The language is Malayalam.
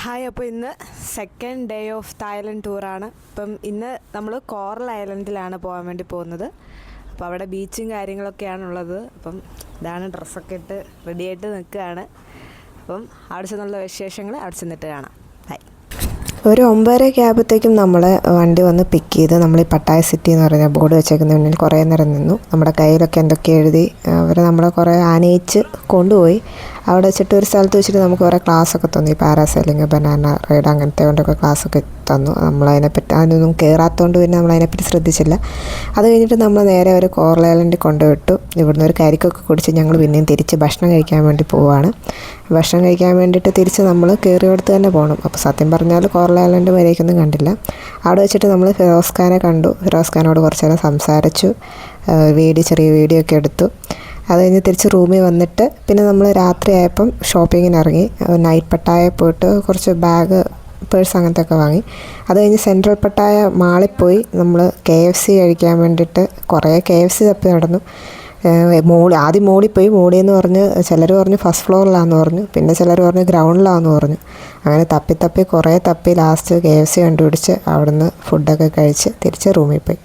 ഹായ് അപ്പോൾ ഇന്ന് സെക്കൻഡ് ഡേ ഓഫ് തായ്ലൻഡ് ടൂറാണ് അപ്പം ഇന്ന് നമ്മൾ കോറൽ ഐലൻഡിലാണ് പോകാൻ വേണ്ടി പോകുന്നത്. അപ്പോൾ അവിടെ ബീച്ചും കാര്യങ്ങളൊക്കെയാണ് ഉള്ളത്. അപ്പം ഇതാണ് ഡ്രസ്സൊക്കെ ഇട്ട് റെഡിയായിട്ട് നിൽക്കുകയാണ്. അപ്പം അവിടെ ചെന്നുള്ള വിശേഷങ്ങൾ അവിടെ ചെന്നിട്ട് കാണാം. ഒരു ഒമ്പതരയൊക്കെ ആയപ്പോഴത്തേക്കും നമ്മൾ വണ്ടി വന്ന് പിക്ക് ചെയ്ത് നമ്മൾ ഈ പട്ടായ സിറ്റി എന്ന് പറഞ്ഞ ബോർഡ് വെച്ചേക്കുന്ന മുന്നിൽ കുറേ നേരം നിന്നു. നമ്മുടെ കയ്യിലൊക്കെ എന്തൊക്കെ എഴുതി അവർ നമ്മളെ കുറേ ആനയിച്ച് കൊണ്ടുപോയി. അവിടെ വെച്ചിട്ട് ഒരു സ്ഥലത്ത് വെച്ചിട്ട് നമുക്ക് കുറേ ക്ലാസ്സൊക്കെ തോന്നി. പാരാസൈലിങ് ബനാന റൈഡ് അങ്ങനത്തെ കൊണ്ടൊക്കെ ക്ലാസ്സൊക്കെ തന്നു. നമ്മളതിനെപ്പറ്റി അതിനൊന്നും കയറാത്തതുകൊണ്ട് പിന്നെ നമ്മളതിനെപ്പറ്റി ശ്രദ്ധിച്ചില്ല. അത് കഴിഞ്ഞിട്ട് നമ്മൾ നേരെ ഒരു കോർലൈലൻഡിൽ കൊണ്ടുവിട്ടു. ഇവിടുന്ന് ഒരു കരിക്കൊക്കെ കുടിച്ച് ഞങ്ങൾ പിന്നെയും തിരിച്ച് ഭക്ഷണം കഴിക്കാൻ വേണ്ടി പോവുകയാണ് ഭക്ഷണം കഴിക്കാൻ വേണ്ടിയിട്ട് തിരിച്ച് നമ്മൾ കയറിയെടുത്ത് തന്നെ പോകണം അപ്പോൾ സത്യം പറഞ്ഞാൽ കോർലൈലൻഡ് വരേക്കൊന്നും കണ്ടില്ല. അവിടെ വെച്ചിട്ട് നമ്മൾ ഫിറോസ് ഖാനെ കണ്ടു. ഫിറോസ് ഖാനോട് കുറച്ച് നേരം സംസാരിച്ചു. വീഡിയോ ചെറിയ വീഡിയോ ഒക്കെ എടുത്തു. അത് കഴിഞ്ഞ് തിരിച്ച് റൂമിൽ വന്നിട്ട് പിന്നെ നമ്മൾ രാത്രി ആയപ്പം ഷോപ്പിങ്ങിന് ഇറങ്ങി. നൈറ്റ് പട്ടായ പോയിട്ട് കുറച്ച് ബാഗ് പേഴ്സ് അങ്ങനത്തെ ഒക്കെ വാങ്ങി. അത് കഴിഞ്ഞ് സെൻട്രൽ പട്ടായ മാളിൽ പോയി നമ്മൾ കെ എഫ് സി കഴിക്കാൻ വേണ്ടിയിട്ട് കുറേ കെ എഫ് സി തപ്പി നടന്നു. മോളി ആദ്യം മോളിൽ പോയി മോളി എന്ന് പറഞ്ഞ് ചിലർ പറഞ്ഞു ഫസ്റ്റ് ഫ്ലോറിലാന്ന് പറഞ്ഞു പിന്നെ ചിലർ പറഞ്ഞു ഗ്രൗണ്ടിലാന്ന് പറഞ്ഞു. അങ്ങനെ തപ്പി തപ്പി കുറേ തപ്പി ലാസ്റ്റ് കെ എഫ് സി കണ്ടുപിടിച്ച് അവിടുന്ന് ഫുഡൊക്കെ കഴിച്ച് തിരിച്ച് റൂമിൽ പോയി.